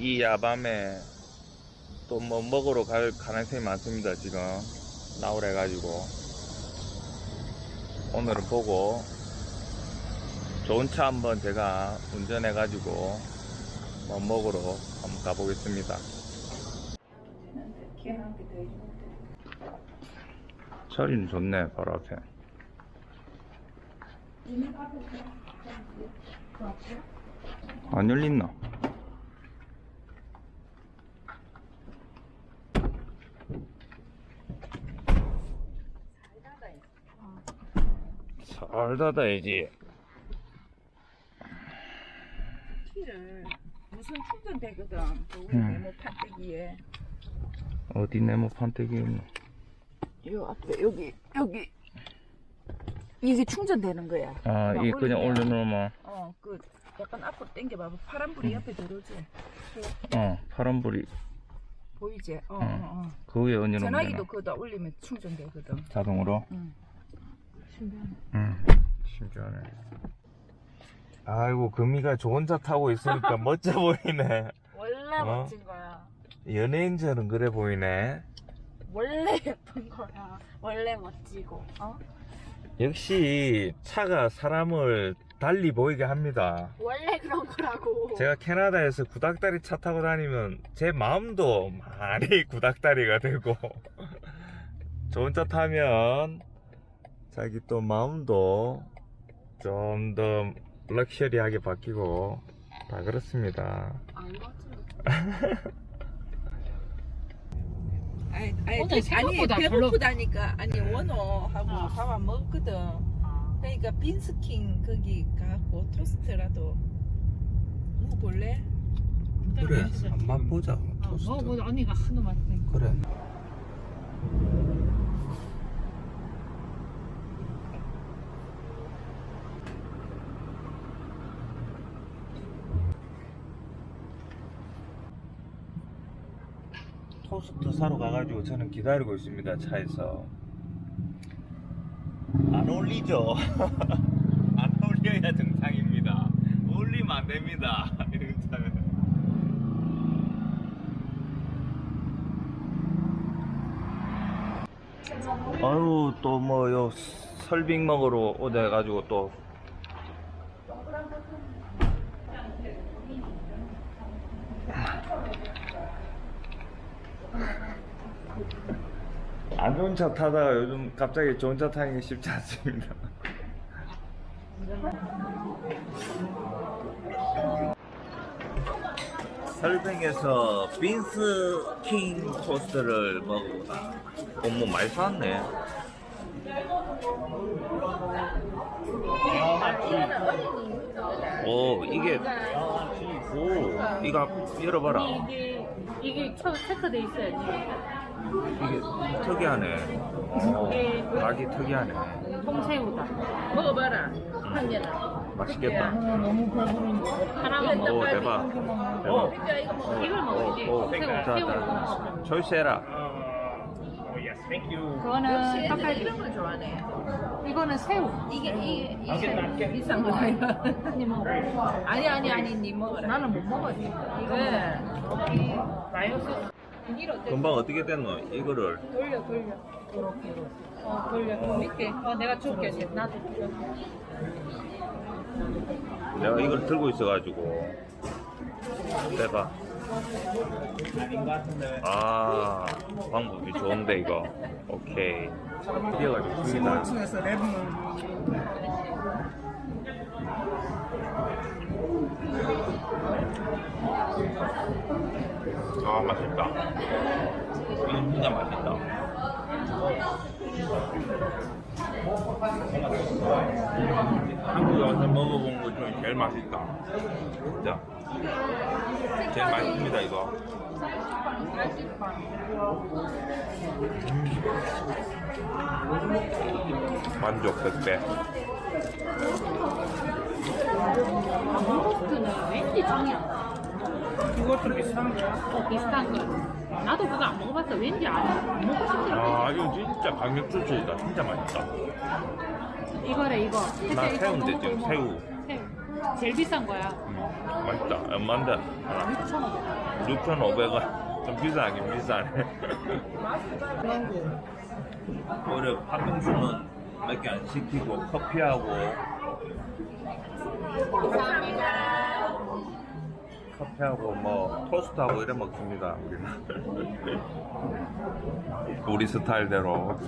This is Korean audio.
이 야밤에 또 뭐 먹으러 갈 가능성이 많습니다. 지금 나오래 가지고 오늘은 보고 좋은 차 한번 제가 운전해 가지고 뭐 먹으러 한번 가보겠습니다. 자리는 좋네 바로 앞에. 안 열린나? 잘 닫아야지. 키를 무슨 충전되거든. 그 우리 음. 네모 판때기에. 어디 네모 판때기 있노? 요 앞에 여기 여기 이게 충전되는 거야. 아, 이 그냥 올려 놓으면, 어, 그 약간 앞으로 당겨 봐. 파란 불이 옆에 들어오지. 어, 파란 불이 보이지? 어, 응. 어, 어. 그 위에 얹어놓으면 되나? 전화기도 그거 다 올리면 충전되거든. 자동으로? 응. 신기하네. 응. 신기하네. 아이고, 금이가 저 혼자 타고 있으니까 멋져 보이네. 원래 어? 멋진 거야. 연예인처럼 그래 보이네. 원래 예쁜 거야. 원래 멋지고. 어? 역시 차가 사람을 달리 보이게 합니다. 원래 그런 거라고. 제가 캐나다에서 구닥다리 차 타고 다니면 제 마음도 많이 구닥다리가 되고 좋은 차 타면 자기 또 마음도 좀 더 럭셔리하게 바뀌고 다 그렇습니다. 아니, 아니, 오늘 아니 생각보다 배고프다니까 아니 원호하고 어. 밥 안 먹거든 그러니까 빈스킹 거기 가고 토스트라도 먹어볼래? 맛보자. 어, 먹어보자 언니가 하도 맛있으니까 그래. 토스트 사러 가가지고 저는 기다리고 있습니다 차에서. 안 어울리죠? 안 어울려야 정상입니다. 어울리면 안 됩니다. 이런 차는. 아유 또 뭐 요 설빙 먹으러 오자 해가지고 또 안 좋은 차 타다가 요즘 갑자기 좋은 차 타는 게 쉽지 않습니다. 설빙에서 빈스 킹 토스트를 먹어보다. 어머 많이 샀네. 오 이게 오 이거 열어봐라. 이게 이게 처 체크돼 있어야지 이게 특이하네. 어, 각이 특이하네. 통새우다 먹어봐라 한 개는 맛있겠다. 너무 배부른데 하나만 오 먹어 대박. 어. 대박. 이거 먹어 이걸 먹어야지 오, 오. 새우 자, 새우 자, 초이스 해라. 그거는 역시 애들 닭갈비. 이런 걸 좋아하네. 이거는 새우. 이게 이게 비싼 거다 이거 언니 먹어. 아니 아니 아니 니 먹어라. 나는 못 먹었지 네 마요소 비닐 어때? 금방 어떻게 됐노? 이거를. 돌려 돌려. 이렇게 어 돌려. 그 밑에 어 내가 줄게. 나도 줘 내가 이걸 들고 있어가지고. 대박. 아 방법이 좋은데 이거. 오케이. 뛰어가지고 습니다 아 맛있다. 진짜 맛있다. 한국에 와서 먹어본 것 중에 제일 맛있다. 진짜. 제일 맛있습니다, 이거. 음. 만족 100배. 토스트는 왠지 정이 안 나. 이것도 비싼 거야? 어, 비슷한 거. 나도 그거 안 먹어봤어. 왠지 안 먹고 싶지 아 이거 진짜 강력 추출이다 진짜 맛있다 이거래, 이거. 나 새우인데 지금 뭐 새우 제일 비싼 거야. 음, 맛있다 엄마인데 6,000원. 6,500원 좀 비싸긴 비싸네 오히려 팥빙수는 몇 개 안 시키고 커피하고 감사합니다. 커피하고 뭐 토스트하고 이래 먹습니다. 우리는 우리 스타일대로.